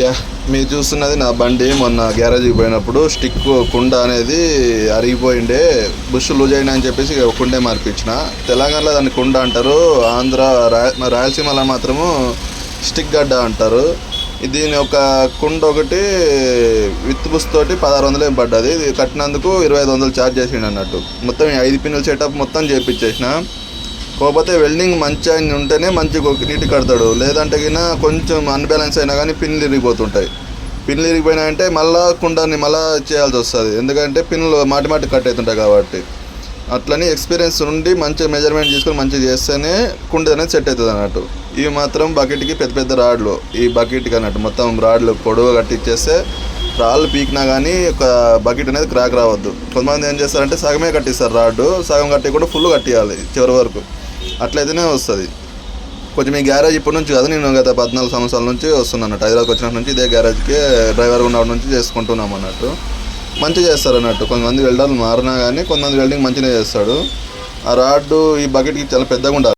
Yeah మీరు చూస్తున్నది నా బండి. మొన్న గ్యారేజ్కి పోయినప్పుడు స్టిక్ కుండ అనేది అరిగిపోయిండే. బుష్ లూజ్ అయినా అని చెప్పేసి కుండే మార్పించిన. తెలంగాణలో దాన్ని కుండ అంటారు. ఆంధ్ర రాయ రాయలసీమలో మాత్రము స్టిక్ గడ్డ అంటారు. దీని ఒక కుండ ఒకటి విత్ బుస్ తోటి పదహారు వందలు ఏం పడ్డది. ఇది కట్టినందుకు ఇరవై ఐదు వందలు ఛార్జ్ చేసిండు అన్నట్టు. మొత్తం ఐదు పిన్నుల సెటప్ మొత్తం చేపించేసిన. కాకపోతే వెల్డింగ్ మంచిగా ఉంటేనే మంచిగా నీటి కడతాడు. లేదంటే గిన కొంచెం అన్బ్యాలెన్స్ అయినా కానీ పిన్లు ఇరిగిపోతుంటాయి. పిన్లు ఇరిగిపోయినాయంటే మళ్ళా కుండాన్ని మళ్ళా చేయాల్సి వస్తుంది. ఎందుకంటే పిన్లు మాటి మాటి కట్ అవుతుంటాయి కాబట్టి. అట్లని ఎక్స్పీరియన్స్ నుండి మంచిగా మెజర్మెంట్ తీసుకొని మంచిగా చేస్తేనే కుండ అనేది సెట్ అవుతుంది అన్నట్టు. ఇవి మాత్రం బకెట్కి పెద్ద పెద్ద రాడ్లు. ఈ బకెట్కి అన్నట్టు మొత్తం రాడ్లు పొడవు కట్టించేస్తే రాళ్ళు పీకినా కానీ ఒక బకెట్ అనేది క్రాక్ రావద్దు. కొంతమంది ఏం చేస్తారంటే సగమే కట్టిస్తారు రాడ్డు. సగం కట్టి కూడా ఫుల్ కట్టియాలి చివరి వరకు. అట్లయితేనే వస్తుంది. కొంచెం ఈ గ్యారేజ్ ఇప్పటి నుంచి కాదు నేను గత పద్నాలుగు సంవత్సరాల నుంచి వస్తున్నాను అన్నట్టు. హైదరాబాద్ వచ్చినప్పటి నుంచి ఇదే గ్యారేజ్కి డ్రైవర్ ఉన్నప్పటి నుంచి చేసుకుంటున్నాం అన్నట్టు. మంచిగా చేస్తారు అన్నట్టు. కొంతమంది వెల్డర్లు మారినా కానీ కొంతమంది వెల్డింగ్ మంచిగా చేస్తాడు. ఆ రాడ్డు ఈ బకెట్కి చాలా పెద్దగా ఉండాలి.